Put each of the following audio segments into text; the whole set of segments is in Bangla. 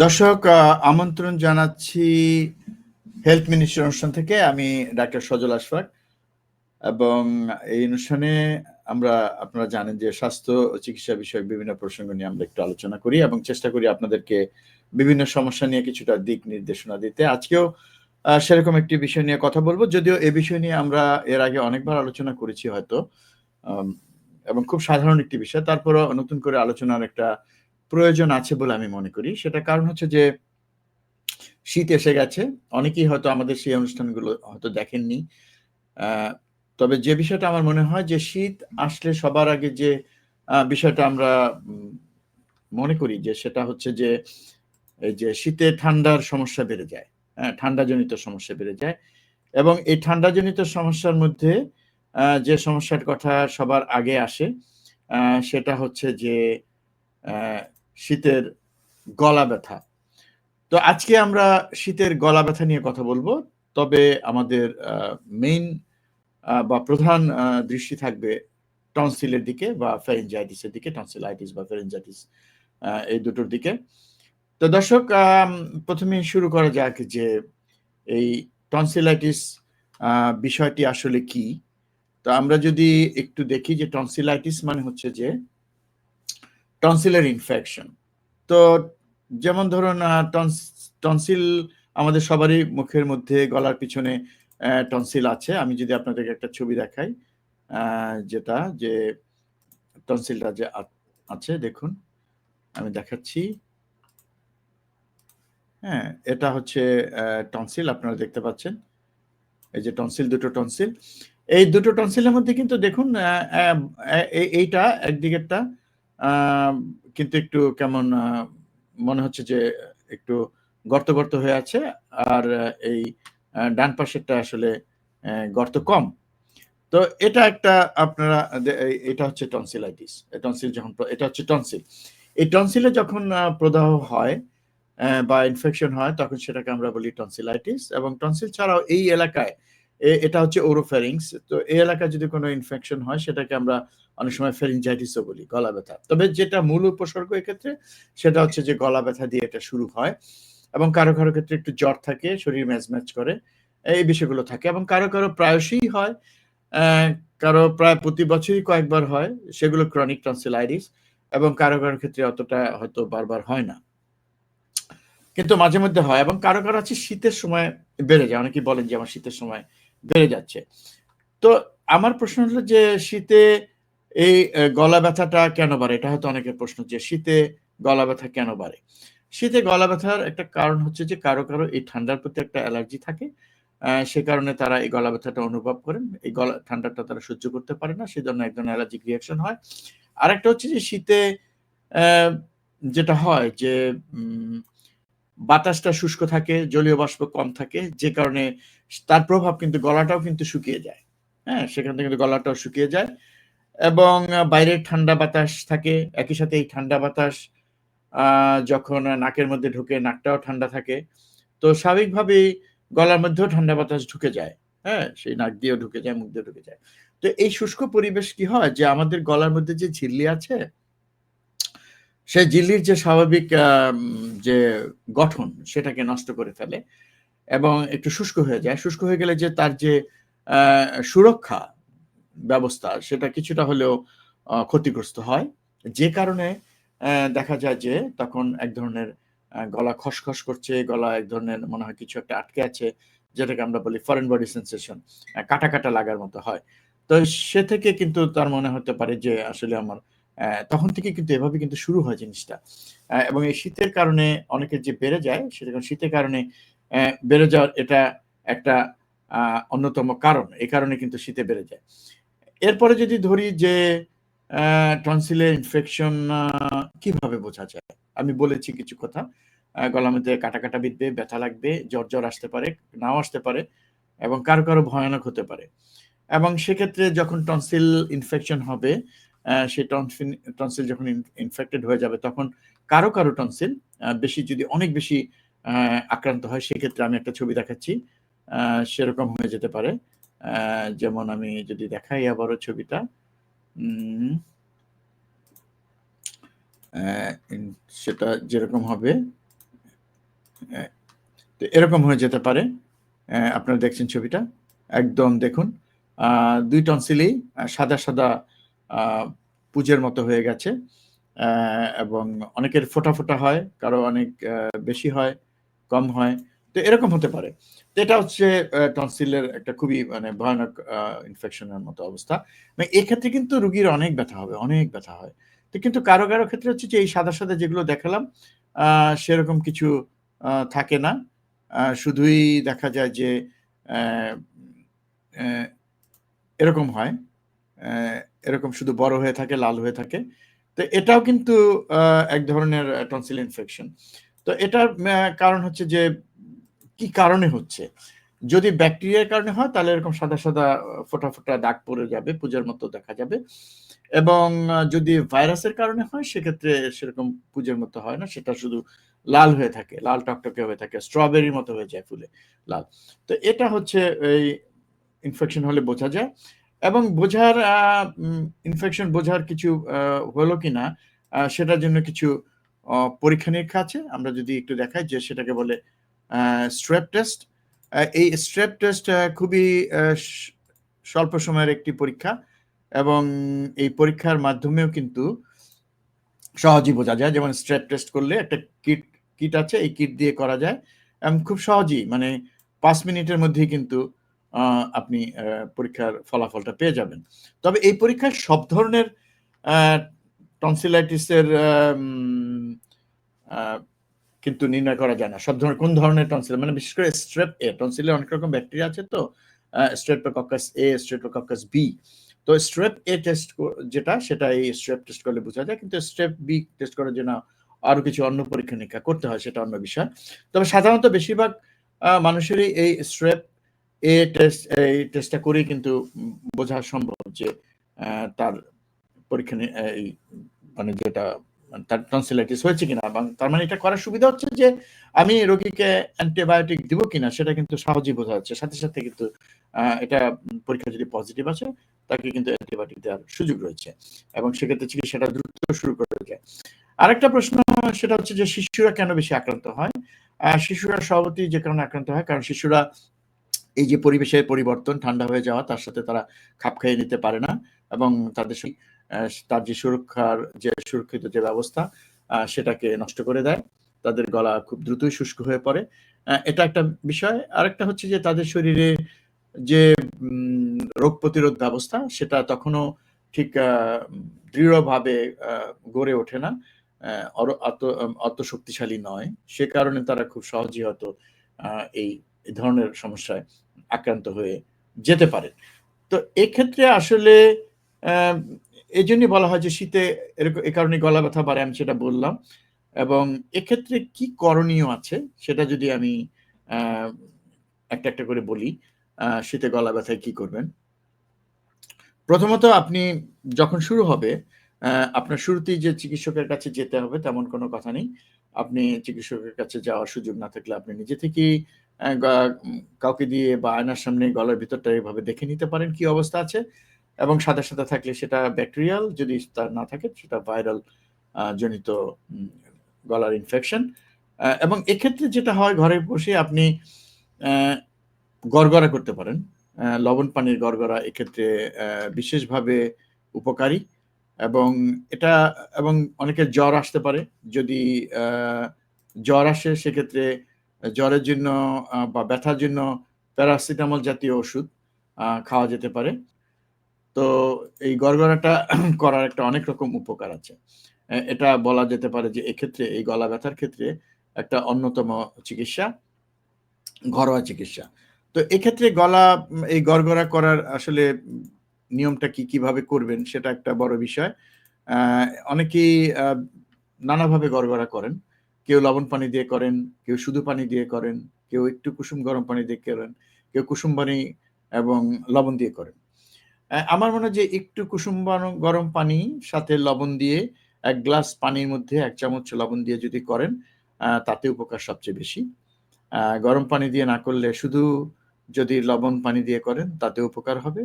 দর্শক আমন্ত্রণ জানাচ্ছি হেলথ মিনিস্ট্রি অনুষ্ঠান থেকে। আমি ডাক্তার সজল আশফাক এবং এই অনুষ্ঠানে আমরা, আপনারা জানেন যে স্বাস্থ্য চিকিৎসা বিষয়ক বিভিন্ন প্রসঙ্গ নিয়ে আমরা একটু আলোচনা করি এবং চেষ্টা করি আপনাদেরকে বিভিন্ন সমস্যা নিয়ে কিছুটা দিক নির্দেশনা দিতে। আজকেও সেরকম একটি বিষয় নিয়ে কথা বলব। যদিও এ বিষয় নিয়ে আমরা এর আগে অনেকবার আলোচনা করেছি হয়তো এবং খুব সাধারণ একটি বিষয়। তারপরও নতুন করে আলোচনার একটা প্রয়োজন আছে বলে আমি মনে করি। সেটা কারণ হচ্ছে যে, শীত এসে গেছে। অনেকেই হয়তো আমাদের সেই অনুষ্ঠানগুলো হয়তো দেখেননি। তবে যে বিষয়টা আমার মনে হয় যে, শীত আসলে সবার আগে যে বিষয়টা আমরা মনে করি যে, সেটা হচ্ছে যে, এই যে শীতে ঠান্ডার সমস্যা বেড়ে যায়। হ্যাঁ ঠান্ডাজনিত সমস্যা বেড়ে যায়। এবং এই ঠান্ডাজনিত সমস্যার মধ্যে যে সমস্যার কথা সবার আগে আসে সেটা হচ্ছে যে শীতের গলা ব্যথা। তো আজকে আমরা শীতের গলা ব্যথা নিয়ে কথা বলব। তবে আমাদের মেইন বা প্রধান দৃষ্টি থাকবে টনসিলের দিকে বা ফেরেঞ্জাইটিসের দিকে। টনসিলাইটিস বা ফেরেঞ্জাইটিস এই দুটোর দিকে। তো দর্শক প্রথমে শুরু করা যাক যে এই টনসিলাইটিস বিষয়টি আসলে কি? তো আমরা যদি একটু দেখি যে টনসিলাইটিস মানে হচ্ছে যে টনসিলের ইনফেকশন তো যেমন ধরুন টনসিল আমাদের সবারই মুখের মধ্যে, গলার পিছনে টনসিল আছে। আমি যদি আপনাদেরকে একটা ছবি দেখাই যেটা যে টনসিলটা যে আছে, দেখুন, আমি দেখাচ্ছি। হ্যাঁ এটা হচ্ছে টনসিল আপনারা দেখতে পাচ্ছেন। এই যে টনসিল দুটো টনসিল এই দুটো টনসিলের মধ্যে কিন্তু দেখুন এইটা একদিকেরটা কিন্তু একটু কেমন মনে হচ্ছে যে একটু গর্ত গর্ত হয়ে আছে আর এই ডান পাশেরটা আসলে গর্ত কম। তো এটা একটা আপনারা এটা হচ্ছে টনসিলাইটিস টনসিল যখন এটা হচ্ছে টনসিল এই টনসিলে যখন প্রদাহ হয় বা ইনফেকশন হয়, তখন সেটাকে আমরা বলি টনসিলাইটিস এবং টনসিল ছাড়াও এই এলাকায় এটা হচ্ছে ওরোফেরিংস তো এই এলাকায় যদি কোনো ইনফেকশন হয়, সেটাকে আমরা অনেক সময় ফেরিনজাইটিসও বলি, গলা ব্যথা। তবে যেটা মূল উপসর্গ এক্ষেত্রে, সেটা হচ্ছে যে গলা ব্যথা দিয়ে এটা শুরু হয় এবং কারও কারও ক্ষেত্রে একটু জ্বর থাকে, শরীর ম্যাচ ম্যাচ করে, এই বিষয়গুলো থাকে এবং কারও কারও প্রায়শই হয় কারও প্রায় প্রতি বছরই কয়েকবার হয়, সেগুলো ক্রনিক টনসিলাইটিস এবং কারও কারও ক্ষেত্রে অতটা হয়তো বারবার হয় না। কিন্তু মাঝে মধ্যে হয় এবং কারও কারও আছে শীতের সময় বেড়ে যায়। অনেকেই বলেন যে আমার শীতের সময় বেড়ে যাচ্ছে। তো আমার প্রশ্ন হলো যে শীতে এই গলা ব্যথাটা কেন বাড়ে? এটা হয়তো অনেকের প্রশ্ন যে শীতে গলা ব্যথা কেন বাড়ে? শীতে গলা ব্যথার একটা কারণ হচ্ছে যে কারও কারও এই ঠান্ডার প্রতি একটা অ্যালার্জি থাকে সে কারণে তারা এই গলা ব্যথাটা অনুভব করেন। এই গলা, ঠান্ডাটা তারা সহ্য করতে পারে না সেই জন্য এক ধরনের অ্যালার্জিক রিয়াকশন হয়। আরেকটা হচ্ছে যে শীতে যেটা হয় যে বাতাসটা শুষ্ক থাকে, জলীয় বাষ্প কম থাকে, যে কারণে তার প্রভাব কিন্তু গলাটাও কিন্তু শুকিয়ে যায়। হ্যাঁ সেখান থেকে কিন্তু গলাটাও শুকিয়ে যায় এবং বাইরের ঠান্ডা বাতাস থাকে, একই সাথে এই ঠান্ডা বাতাস যখন নাকের মধ্যে ঢুকে নাকটাও ঠান্ডা থাকে, তো স্বাভাবিকভাবেই গলার মধ্যেও ঠান্ডা বাতাস ঢুকে যায়। হ্যাঁ সেই নাক দিয়েও ঢুকে যায়, মুখ দিয়ে ঢুকে যায়। তো এই শুষ্ক পরিবেশ কি হয়? যে আমাদের গলার মধ্যে যে ঝিল্লি আছে সেই ঝিল্লির যে স্বাভাবিক যে গঠন সেটাকে নষ্ট করে ফেলে এবং একটু শুষ্ক হয়ে যায়। শুষ্ক হয়ে গেলে যে তার যে সুরক্ষা ব্যবস্থা সেটা কিছুটা হলেও ক্ষতিগ্রস্ত হয়। যে কারণে দেখা যায় যে তখন এক ধরনের গলা খসখস করছে, গলা এক ধরনের মনে হয় কিছু একটা আটকে আছে, যেটাকে আমরা বলি ফরেন বডি সেন্সেশন কাটা কাটা লাগার মতো হয়। তো সে থেকে কিন্তু তার মনে হতে পারে যে আসলে আমার তখন থেকে কিন্তু এভাবে কিন্তু শুরু হয় জিনিসটা। এবং এই শীতের কারণে অনেকের যে বেড়ে যায়, সেটা শীতের কারণে বেড়ে যাওয়ার এটা একটা অন্যতম কারণ। এই কারণে কিন্তু শীতে বেড়ে যায়। এরপরে যদি ধরি যে টনসিলে ইনফেকশন কীভাবে বোঝা যায়? আমি বলেছি কিছু কথা। গলার মধ্যে কাটা কাটা বিঁধবে, ব্যথা লাগবে, জ্বর জ্বর আসতে পারে, নাও আসতে পারে এবং কারও কারও ভয়ানক হতে পারে। এবং সেক্ষেত্রে যখন টনসিল ইনফেকশন হবে সেই টনসিল টনসিল যখন ইনফেক্টেড হয়ে যাবে, তখন কারও কারও টনসিল বেশি যদি অনেক বেশি আক্রান্ত হয়, সেক্ষেত্রে আমি একটা ছবি দেখাচ্ছি। সেরকম হয়ে যেতে পারে। যেমন আমি যদি দেখাই আবারও ছবিটা। সেটা যেরকম হবে তো এরকম হয়ে যেতে পারে। আপনারা দেখছেন ছবিটা। একদম দেখুন দুই টনসিলেই সাদা সাদা পুজের মতো হয়ে গেছে। এবং অনেকের ফোটা ফোটা হয়, কারও অনেক বেশি হয়, কম হয়। তো এরকম হতে পারে। তো এটা হচ্ছে টনসিলের একটা খুবই মানে ভয়ানক ইনফেকশনের মতো অবস্থা। মানে এক্ষেত্রে কিন্তু রুগীর অনেক ব্যথা হবে, অনেক ব্যথা হয়। তো কিন্তু কারও কারও ক্ষেত্রে হচ্ছে যে এই সাদা সাদা যেগুলো দেখালাম সেরকম কিছু থাকে না। শুধুই দেখা যায় যে এরকম হয়। এরকম শুধু বড় হয়ে থাকে, লাল হয়ে থাকে। তো এটাও কিন্তু এক ধরনের টনসিল ইনফেকশন তো এটার কারণ হচ্ছে যে, কি কারণে হচ্ছে? যদি ব্যাকটেরিয়ার কারণে হয়, তাহলে এরকম সাদা সাদা ফোটা ফোটা দাগ পড়ে যাবে, পূজার মতো দেখা যাবে। এবং যদি ভাইরাসের কারণে হয়, সেক্ষেত্রে সেরকম পূজার মতো হয় না। সেটা শুধু লাল হয়ে থাকে, লাল টকটকে হয়ে থাকে স্ট্রবেরির মতো হয়ে যায় ফুলে, লাল। তো এটা হচ্ছে, এই ইনফেকশন হলে বোঝা যায়। এবং বোঝার ইনফেকশন বোঝার কিছু হলো কি না সেটার জন্য কিছু পরীক্ষা নিরীক্ষা আছে। আমরা যদি একটু দেখাই যে সেটাকে বলে স্ট্রেপ টেস্ট এই স্ট্রেপ টেস্ট খুবই স্বল্প সময়ের একটি পরীক্ষা এবং এই পরীক্ষার মাধ্যমেও কিন্তু সহজেই বোঝা যায়। যেমন স্ট্রেপ টেস্ট করলে একটা কিট কিট আছে, এই কিট দিয়ে করা যায়। এবং খুব সহজেই মানে পাঁচ মিনিটের মধ্যেই কিন্তু আপনি পরীক্ষার ফলাফলটা পেয়ে যাবেন। তবে এই পরীক্ষায় সব ধরনের টনসিলাইটিসের কিন্তু নির্ণয় করা যায় না। সব ধরনের, কোন ধরনের টনসিল মানে বিশেষ করে স্ট্রেপ এ টনসিলে অনেক রকম ব্যাকটেরিয়া আছে তো স্ট্রেপটোকক্কাস এ স্ট্রেপটোকক্কাস বি তো স্ট্রেপ এ টেস্ট যেটা, সেটা এই স্ট্রেপ টেস্ট করলে বোঝা যায়, কিন্তু স্ট্রেপ বি টেস্ট করার জন্য আরও কিছু অন্য পরীক্ষা নিরীক্ষা করতে হয়, সেটা অন্য বিষয়। তবে সাধারণত বেশিরভাগ মানুষেরই এই স্ট্রেপ টেস্ট এই টেস্টটা কিন্তু বোঝা সম্ভব যে তার পরীক্ষা এই মানে যেটা, তার টনসিলাইটিস হয়েছে কিনা এবং তার মানে এটা করার সুবিধা হচ্ছে যে, আমি রোগীকে অ্যান্টিবায়োটিক দিব কিনা সেটা কিন্তু সহজেই বোঝা যাচ্ছে। সাথে সাথে কিন্তু এটা পরীক্ষা যদি পজিটিভ আছে তাকে কিন্তু অ্যান্টিবায়োটিক দেওয়ার সুযোগ রয়েছে এবং সেক্ষেত্রে চিকিৎসাটা দ্রুত শুরু করে যায় আরেকটা প্রশ্ন সেটা হচ্ছে যে, শিশুরা কেন বেশি আক্রান্ত হয়? শিশুরা স্বভাবতই যে কারণে আক্রান্ত হয়, কারণ শিশুরা এই যে পরিবেশের পরিবর্তন, ঠান্ডা হয়ে যাওয়া, তার সাথে তারা খাপ খাইয়ে নিতে পারে না এবং তাদের তার যে সুরক্ষার যে সুরক্ষিত যে ব্যবস্থা সেটাকে নষ্ট করে দেয়। তাদের গলা খুব দ্রুতই শুষ্ক হয়ে পড়ে। এটা একটা বিষয়। আরেকটা হচ্ছে যে তাদের শরীরে যে রোগ প্রতিরোধ ব্যবস্থা, সেটা তখনও ঠিক দৃঢ়ভাবে গড়ে ওঠে না। অত শক্তিশালী নয়। সে কারণে তারা খুব সহজেই হয়তো এই ধরনের সমস্যায় আক্রান্ত হয়ে যেতে পারে। তো এক্ষেত্রে আসলে এই জন্যই বলা হয় যে শীতে এরকম এ কারণে গলা ব্যথা বাড়ে আমি সেটা বললাম। এবং এক্ষেত্রে কি করণীয় আছে সেটা যদি আমি একটা একটা করে বলি শীতে গলা ব্যথায় কি করবেন? প্রথমত আপনি যখন শুরু হবে আপনার শুরুতেই যে চিকিৎসকের কাছে যেতে হবে তেমন কোনো কথা নেই। আপনি চিকিৎসকের কাছে যাওয়ার সুযোগ না থাকলে আপনি নিজে থেকেই কাউকে দিয়ে বা আয়নার সামনে গলার ভিতরটা এভাবে দেখে নিতে পারেন কি অবস্থা আছে। এবং সাদা সাদা থাকলে সেটা ব্যাকটেরিয়াল যদি তার না থাকে সেটা ভাইরাল জনিত গলার ইনফেকশন এবং এক্ষেত্রে যেটা হয় ঘরে বসে আপনি গড়গড়া করতে পারেন। লবণ পানির গড়গড়া এক্ষেত্রে বিশেষভাবে উপকারী। এবং এটা, এবং অনেকের জ্বর আসতে পারে। যদি জ্বর আসে সেক্ষেত্রে জ্বরের জন্য বা ব্যথার জন্য প্যারাসিটামল জাতীয় ওষুধ খাওয়া যেতে পারে। তো এই গড়গড়াটা করার একটা অনেক রকম উপকার আছে। এটা বলা যেতে পারে যে এক্ষেত্রে এই গলা ব্যথার ক্ষেত্রে একটা অন্যতম চিকিৎসা, ঘরোয়া চিকিৎসা। তো এক্ষেত্রে গলা, এই গড়গড়া করার আসলে নিয়মটা কি, কীভাবে করবেন সেটা একটা বড় বিষয়। অনেকেই নানাভাবে গড়গড়া করেন। কেউ লবণ পানি দিয়ে করেন, কেউ শুধু পানি দিয়ে করেন, কেউ একটু কুসুম গরম পানি দিয়ে করেন, কেউ কুসুম পানি এবং লবণ দিয়ে করেন। আমার মনে হয় যে একটু কুসুম গরম পানি, সাথে লবণ দিয়ে এক গ্লাস পানির মধ্যে এক চামচ লবণ দিয়ে যদি করেন তাতে উপকার সবচেয়ে বেশি। গরম পানি দিয়ে না করলে শুধু যদি লবণ পানি দিয়ে করেন, তাতে উপকার হবে।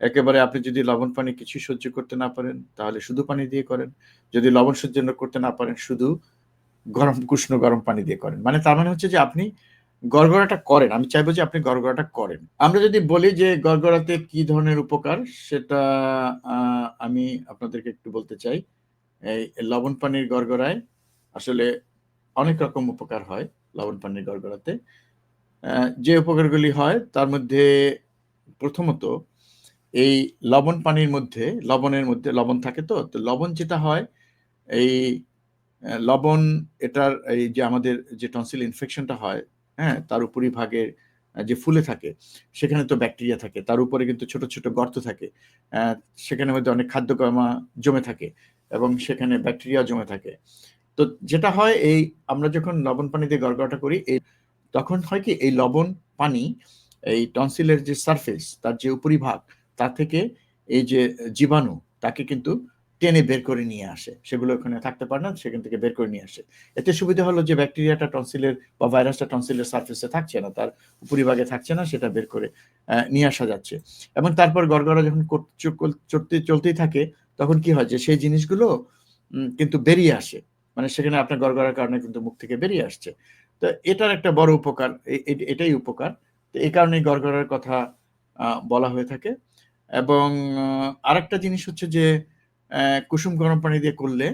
একেবারে আপনি যদি লবণ পানি কিছু সহ্য করতে না পারেন, তাহলে শুধু পানি দিয়ে করেন। যদি লবণ সহ্য করতে না পারেন, শুধু গরম উষ্ণ গরম পানি দিয়ে করেন। মানে তার মানে হচ্ছে যে আপনি গড়গড়াটা করেন। আমি চাইব যে আপনি গড়গড়াটা করেন। আমরা যদি বলি যে গড়গড়াতে কি ধরনের উপকার, সেটা আমি আপনাদেরকে একটু বলতে চাই। এই লবণ পানির গড়গড়ায় আসলে অনেক রকম উপকার হয় লবণ পানির গড়গড়াতে। যে উপকারগুলি হয়, তার মধ্যে প্রথমত এই লবণ পানির মধ্যে, লবণের মধ্যে লবণ থাকে তো? তো লবণ যেটা হয়, এই লবণ এটার এই যে আমাদের যে টনসিল ইনফেকশনটা হয় হ্যাঁ তার উপরিভাগের যে ফুলে থাকে, সেখানে তো ব্যাকটেরিয়া থাকে, তার উপরে কিন্তু ছোট ছোট গর্ত থাকে সেখানে মধ্যে অনেক খাদ্য কর্মা জমে থাকে এবং সেখানে ব্যাকটেরিয়া জমে থাকে। তো যেটা হয়, এই আমরা যখন লবণ পানি দিয়ে গড়গড়াটা করি, এই তখন হয় কি, এই লবণ পানি, এই টনসিলের যে সারফেস তার যে উপরিভাগ তা থেকে এই যে জীবাণু, তাকে কিন্তু টেনে বের করে নিয়ে আসে। সেগুলো ওখানে থাকতে পারে না, সেখান থেকে বের করে নিয়ে আসে। এতে সুবিধা হলো যে ব্যাকটেরিয়াটা টনসিলের বা ভাইরাসটা টনসিলের সার্ফেসে থাকছে না, তার উপরিভাগে থাকছে না, সেটা বের করে নিয়ে আসা যাচ্ছে। এবং তারপর গড়গড়া যখন চলতে চলতেই থাকে, তখন কি হয় যে সেই জিনিসগুলো কিন্তু বেরিয়ে আসে। মানে সেখানে আপনার গড়গড়ার কারণে কিন্তু মুখ থেকে বেরিয়ে আসছে। তো এটার একটা বড় উপকার এটাই উপকার। তো এই কারণে গড়গড়ার কথা বলা হয়ে থাকে। এবং আরেকটা জিনিস হচ্ছে যে কুসুম গরম পানি দিয়ে করলে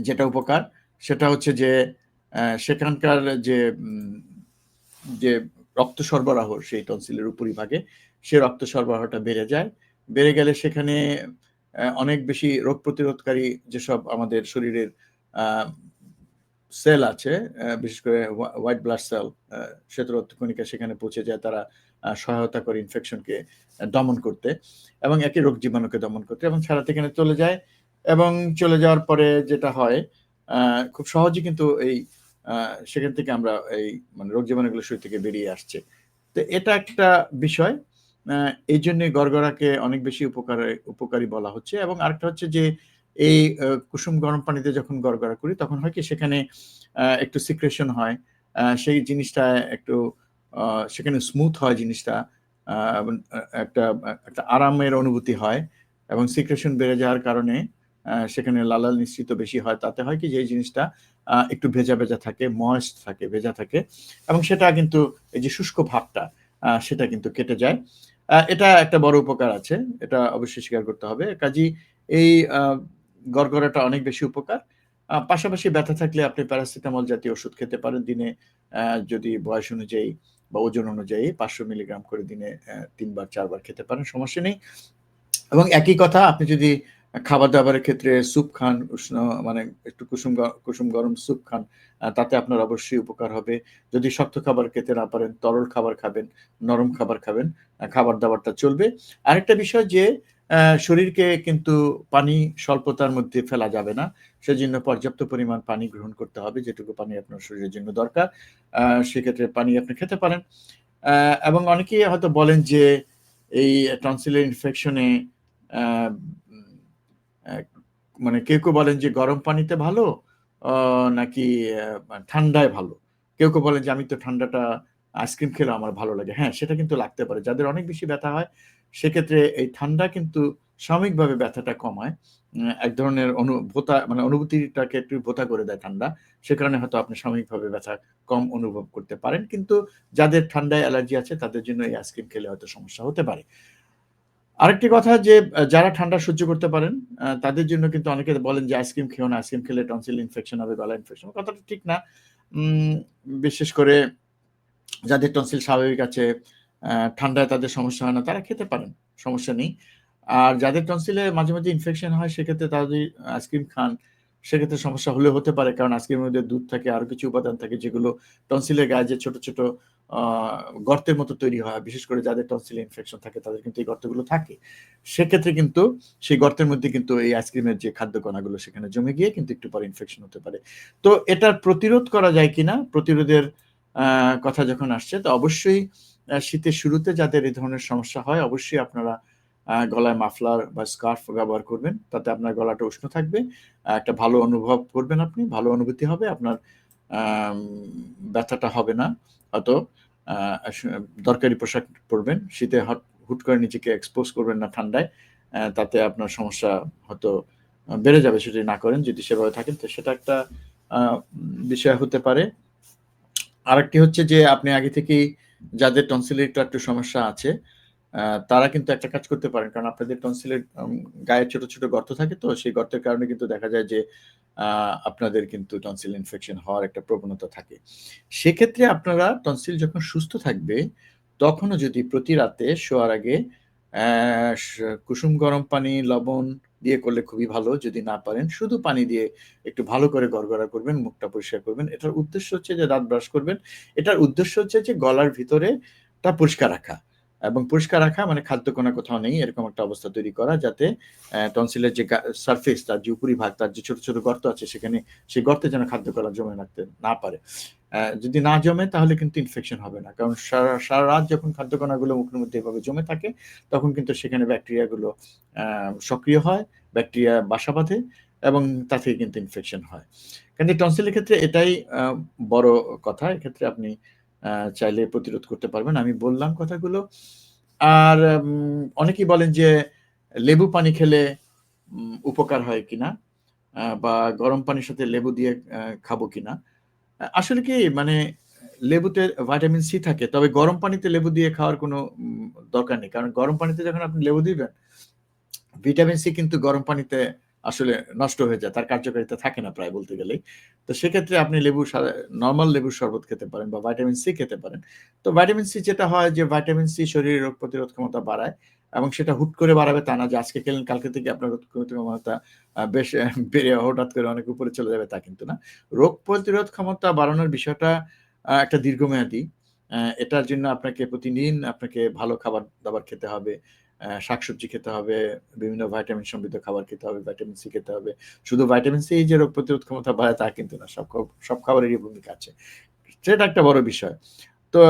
যেটা উপকার, সেটা হচ্ছে যে সেখানকার যে যে রক্ত সরবরাহ সেই টনসিলের উপরিভাগে, সে রক্ত সরবরাহটা বেড়ে যায়। বেড়ে গেলে সেখানে অনেক বেশি রোগ প্রতিরোধকারী যেসব আমাদের শরীরের সেল আছে বিশেষ করে হোয়াইট ব্লাড সেল শ্বেতরক্তকণিকা সেখানে পৌঁছে যায় তারা সহায়তা করে ইনফেকশনকে দমন করতে এবং একই রোগ জীবাণুকে দমন করতে এবং সারা এখানে চলে যায় এবং চলে যাওয়ার পরে যেটা হয় খুব সহজে কিন্তু এই সেখান থেকে আমরা এই মানে রোগ জীবাণুগুলো শরীর থেকে বেরিয়ে আসছে। তো এটা একটা বিষয় এই জন্যই গড়গড়াকে অনেক বেশি উপকার, উপকারী বলা হচ্ছে এবং আরেকটা হচ্ছে যে এই কুসুম গরম পানিতে যখন গড়গড়া করি, তখন হয় কি সেখানে একটু সিক্রেশন হয়। সেই জিনিসটা একটু সেখানে স্মুথ হয় জিনিসটা। একটা একটা আরামের অনুভূতি হয় এবং সিক্রেশন বেড়ে যাওয়ার কারণে সেখানে লালাল নিশ্চিত বেশি হয়। তাতে হয় কি যে জিনিসটা একটু ভেজা ভেজা থাকে ময়েস্ট থাকে, ভেজা থাকে এবং সেটা কিন্তু এই যে শুষ্ক ভাবটা সেটা কিন্তু কেটে যায়। এটা একটা বড় উপকার আছে। এটা অবশ্যই স্বীকার করতে হবে। কাজী এই গড়গড়াটা অনেক বেশি উপকার। পাশাপাশি ব্যথা থাকলে আপনি প্যারাসিটামল জাতীয় ওষুধ খেতে পারেন দিনে যদি বয়স অনুযায়ী বা ওজন অনুযায়ী পাঁচশো মিলিগ্রাম করে দিনে তিনবার, চারবার খেতে পারেন, সমস্যা নেই। এবং একই কথা, আপনি যদি খাবার দাবারের ক্ষেত্রে স্যুপ খান, উষ্ণ মানে একটু কুসুম কুসুম গরম স্যুপ খান তাতে আপনার অবশ্যই উপকার হবে। যদি শক্ত খাবার খেতে না পারেন, তরল খাবার খাবেন, নরম খাবার খাবেন খাবার দাবারটা চলবে। আরেকটা বিষয় যে শরীরকে কিন্তু পানি স্বল্পতার মধ্যে ফেলা যাবে না। সেজন্য পর্যাপ্ত পরিমাণ পানি গ্রহণ করতে হবে, যেটুকু পানি আপনার শরীরের জন্য দরকার। সেক্ষেত্রে পানি আপনি খেতে পারেন। এবং অনেকেই হয়তো বলেন যে এই টনসিলের ইনফেকশনে মানে কেউ কেউ বলেন যে গরম পানিতে ভালো নাকি ঠান্ডায় ভালো। কেউ কেউ বলেন যে আমি তো ঠান্ডাটা আইসক্রিম খেলে আমার ভালো লাগে। হ্যাঁ সেটা কিন্তু লাগতে পারে। যাদের অনেক বেশি ব্যথা হয় সেক্ষেত্রে এই ঠান্ডা কিন্তু সাময়িকভাবে ব্যথাটা কমায়। এক ধরনের অনুভূতা মানে অনুভূতিটাকে একটু ভোতা করে দেয় ঠান্ডা। সে কারণে হয়তো আপনি সাময়িকভাবে ব্যথা কম অনুভব করতে পারেন। কিন্তু যাদের ঠান্ডায় অ্যালার্জি আছে, তাদের জন্য এই আইসক্রিম খেলে হয়তো সমস্যা হতে পারে। আরেকটি কথা যে যারা ঠান্ডা সহ্য করতে পারেন তাদের জন্য কিন্তু অনেকে বলেন যে, আইসক্রিম খেও না, আইসক্রিম খেলে টনসিল ইনফেকশন হবে, গলা ইনফেকশন কথাটা ঠিক না। বিশেষ করে যাদের টনসিল স্বাভাবিক আছে ঠান্ডায় তাদের সমস্যা হয় না, তারা খেতে পারেন, সমস্যা নেই। আর যাদের টনসিলে মাঝে মাঝে ইনফেকশন হয়, সেক্ষেত্রে তারা যদি আইসক্রিম খান। সেক্ষেত্রে সমস্যা হলে হতে পারে, কারণ আইসক্রিমের মধ্যে দুধ থাকে আরও কিছু উপাদান থাকে, যেগুলো টনসিলের গায়ে যে ছোট ছোট গর্তের মতো তৈরি হয়। বিশেষ করে যাদের টনসিলে ইনফেকশন থাকে, তাদের কিন্তু এই গর্তগুলো থাকে। সেক্ষেত্রে কিন্তু সেই গর্তের মধ্যে কিন্তু এই আইসক্রিমের যে খাদ্য কণাগুলো সেখানে জমে গিয়ে কিন্তু একটু পরে ইনফেকশন হতে পারে। তো এটার প্রতিরোধ করা যায় কিনা? প্রতিরোধের কথা যখন আসছে, তো অবশ্যই শীতের শুরুতে যাদের এই ধরনের সমস্যা হয়, অবশ্যই আপনারা গলায় মাফলার বা স্কার্ফ ব্যবহার করবেন। তাতে আপনার গলাটা উষ্ণ থাকবে। একটা ভালো অনুভব করবেন আপনি, ভালো অনুভূতি হবে, আপনার ব্যথাটা হবে না। হয়তো দরকারি পোশাক পরবেন, শীতে হট, হুট করে নিজেকে এক্সপোজ করবেন না ঠান্ডায় তাতে আপনার সমস্যা হয়তো বেড়ে যাবে, সেটি না করেন। যদি সেভাবে থাকেন, তো সেটা একটা বিষয় হতে পারে। আরেকটি হচ্ছে যে, আপনি আগে থেকেই যাদের টনসিলের একটু একটু সমস্যা আছে তারা কিন্তু একটা কাজ করতে পারেন। কারণ আপনাদের টনসিলের গায়ে ছোট ছোট গর্ত থাকে তো, সেই গর্তের কারণে কিন্তু দেখা যায় যে আপনাদের কিন্তু টনসিল ইনফেকশন হওয়ার একটা প্রবণতা থাকে। সেক্ষেত্রে আপনারা টনসিল যখন সুস্থ থাকবে, তখনও যদি প্রতি রাতে শোয়ার আগে কুসুম গরম পানি, লবণ দিয়ে করলে খুবই ভালো, যদি না পারেন। শুধু পানি দিয়ে একটু ভালো করে গড়গড়া করবেন, মুখটা পরিষ্কার করবেন। এটার উদ্দেশ্য হচ্ছে যে, দাঁত ব্রাশ করবেন। এটার উদ্দেশ্য হচ্ছে যে, গলার ভিতরে তা পরিষ্কার রাখা। এবং পরিষ্কার রাখা মানে খাদ্য কোনা কোথাও নেই, এরকম একটা অবস্থা তৈরি করা যাতে টনসিলের যে সারফেস তার যে উপরি ভাগ তার যে ছোট ছোট গর্ত আছে, সেখানে সেই গর্তে যেন খাদ্য কলা জমে রাখতে না পারে। যদি না জমে, তাহলে কিন্তু ইনফেকশন হবে না। কারণ সারা সারা রাত যখন খাদ্য কণাগুলো মুখের মধ্যে এভাবে জমে থাকে, তখন কিন্তু সেখানে ব্যাকটেরিয়াগুলো সক্রিয় হয় ব্যাকটেরিয়া বাসা বাঁধে এবং তা থেকে কিন্তু ইনফেকশন হয়। কিন্তু টনসিলের ক্ষেত্রে এটাই বড় কথা। এক্ষেত্রে আপনি চাইলে প্রতিরোধ করতে পারবেন। আমি বললাম কথাগুলো। আর অনেকেই বলেন যে লেবু পানি খেলে উপকার হয় কিনা বা গরম পানির সাথে লেবু দিয়ে খাব কিনা। আসলে কি মানে লেবুতে ভাইটামিন সি থাকে, তবে গরম পানিতে লেবু দিয়ে খাওয়ার কোনো দরকার নেই। কারণ গরম পানিতে যখন আপনি লেবু দিবেন, ভিটামিন সি কিন্তু গরম পানিতে আসলে নষ্ট হয়ে যায়, তার কার্যকারিতা থাকে না প্রায় বলতে গেলেই। তো সেক্ষেত্রে আপনি লেবু নর্মাল লেবুর শরবত খেতে পারেন বা ভাইটামিন সি খেতে পারেন। তো ভাইটামিন সি যেটা হয় যে ভাইটামিন সি শরীরের রোগ প্রতিরোধ ক্ষমতা বাড়ায় এবং সেটা হুট করে বাড়াবে তা না যে আজকে খেলেন, কালকে থেকে আপনার রোগ ক্ষমতা বেশ, বেড়ে হঠাৎ করে অনেক উপরে চলে যাবে তা কিন্তু না। রোগ প্রতিরোধ ক্ষমতা বাড়ানোর বিষয়টা একটা দীর্ঘমেয়াদী এটার জন্য আপনাকে প্রতিদিন আপনাকে ভালো খাবার দাবার খেতে হবে শাকসবজি খেতে হবে, বিভিন্ন ভাইটামিন সমৃদ্ধ খাবার খেতে হবে ভাইটামিন সি খেতে হবে। শুধু ভাইটামিন সি যে রোগ প্রতিরোধ ক্ষমতা বাড়ায় তা কিন্তু না, সব সব খাবারেরই ভূমিকা আছে। সেটা একটা বড় বিষয়। তো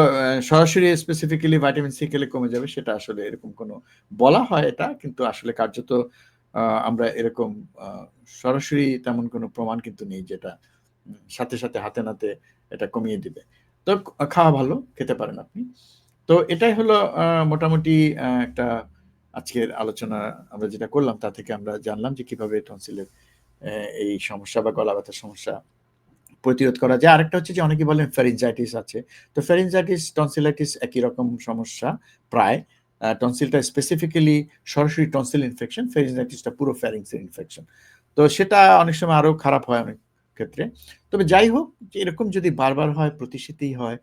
সরাসরি স্পেসিফিক্যালি ভাইটামিন সি খেলে কমে যাবে, সেটা আসলে এরকম কোনো বলা হয় এটা, কিন্তু আসলে কার্যত আমরা এরকম সরাসরি তেমন কোনো প্রমাণ কিন্তু নেই যেটা সাথে সাথে হাতে নাতে এটা কমিয়ে দিবে। তো খাওয়া ভালো, খেতে পারেন আপনি। তো, এটাই হলো মোটামুটি একটা আজকের আলোচনা আমরা যেটা করলাম, তা থেকে আমরা জানলাম যে কীভাবে টনসিলের এই সমস্যা বা গলা ব্যথার সমস্যা প্রতিরোধ করা যায়। আরেকটা হচ্ছে যে অনেকে বলেন ফেরিনজাইটিস আছে। তো ফেরিনজাইটিস টনসিলাইটিস একই রকম সমস্যা প্রায়। টনসিলটা স্পেসিফিক্যালি সরাসরি টনসিল ইনফেকশন ফেরিনজাইটিসটা পুরো ফ্যারিংসের ইনফেকশন তো সেটা অনেক সময় আরও খারাপ হয় অনেক ক্ষেত্রে। তবে যাই হোক, এরকম যদি বারবার হয় প্রতিষ্ঠিতই হয়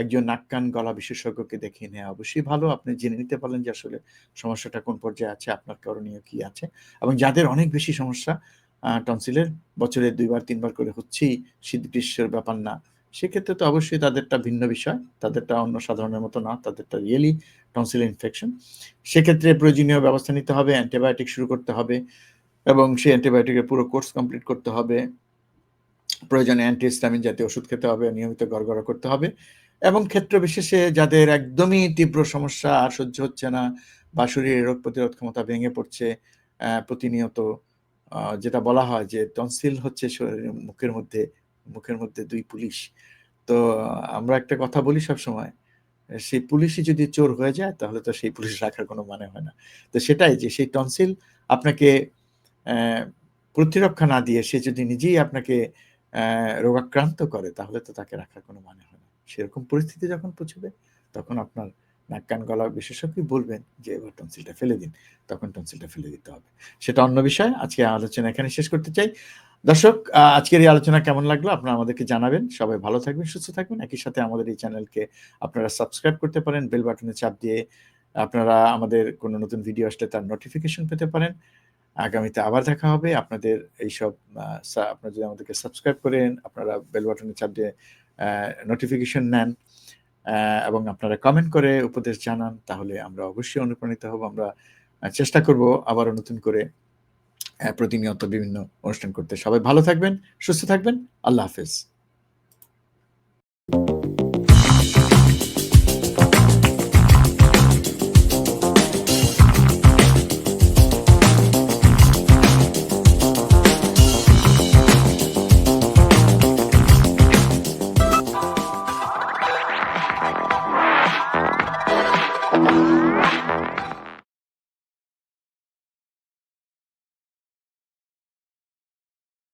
একজন নাক কান গলা বিশেষজ্ঞকে দেখিয়ে নেওয়া অবশ্যই ভালো। আপনি জেনে নিতে পারলেন যে আসলে সমস্যাটা কোন পর্যায়ে আছে, আপনার করণীয় কি আছে। এবং যাদের অনেক বেশি সমস্যা টনসিলের বছরে দুইবার, তিনবার করে হচ্ছেই শীত গ্রীষ্মের ব্যাপার না, সেক্ষেত্রে তো অবশ্যই তাদেরটা ভিন্ন বিষয়। তাদেরটা অন্য সাধারণের মতো না, তাদেরটা রিয়েলি টনসিল ইনফেকশন সেক্ষেত্রে প্রয়োজনীয় ব্যবস্থা নিতে হবে অ্যান্টিবায়োটিক শুরু করতে হবে এবং সেই অ্যান্টিবায়োটিকের পুরো কোর্স কমপ্লিট করতে হবে। প্রয়োজনে অ্যান্টিহিস্টামিন জাতীয় ওষুধ খেতে হবে, নিয়মিত গড়গড়া করতে হবে। এবং ক্ষেত্র বিশেষে যাদের একদমই তীব্র সমস্যা আর সহ্য হচ্ছে না বা শরীরের রোগ প্রতিরোধ ক্ষমতা ভেঙে পড়ছে প্রতিনিয়ত যেটা বলা হয় যে টনসিল হচ্ছে মুখের মধ্যে মুখের মধ্যে দুই পুলিশ। তো আমরা একটা কথা বলি সব সময় সেই পুলিশই যদি চোর হয়ে যায় তাহলে তো সেই পুলিশ রাখার কোনো মানে হয় না। তো সেটাই যে সেই টনসিল আপনাকে প্রতিরক্ষা না দিয়ে সে যদি নিজেই আপনাকে রোগাক্রান্ত করে তাহলে তো তাকে রাখার কোনো মানে হয় না। সেরকম পরিস্থিতি যখন পৌঁছবে, তখন আপনার নাক কান গলা বিশেষজ্ঞ বলবেন যে, এবার টনসিলটা ফেলে দিন। তখন টনসিলটা ফেলে দিতে হবে। সেটা অন্য বিষয়। আজকে আলোচনা এখানে শেষ করতে চাই। দর্শক আজকের এই আলোচনা কেমন লাগল আপনারা আমাদেরকে জানাবেন। সবাই ভালো থাকবেন, সুস্থ থাকবেন। একই সাথে আমাদের এই চ্যানেলকে আপনারা সাবস্ক্রাইব করতে পারেন বেল বাটনে চাপ দিয়ে আপনারা আমাদের কোনো নতুন ভিডিও আসলে তার নোটিফিকেশন পেতে পারেন। আগামীতে আবার দেখা হবে। আপনাদের এইসব আপনারা যদি আমাদেরকে সাবস্ক্রাইব করেন, আপনারা বেল বাটনে চাপ দিয়ে নোটিফিকেশন নেন এবং আপনারা কমেন্ট করে উপদেশ জানান, তাহলে আমরা অবশ্যই অনুপ্রাণিত হব। আমরা চেষ্টা করব আবারও নতুন করে প্রতিনিয়ত বিভিন্ন অনুষ্ঠান করতে। সবাই ভালো থাকবেন, সুস্থ থাকবেন। আল্লাহ হাফেজ।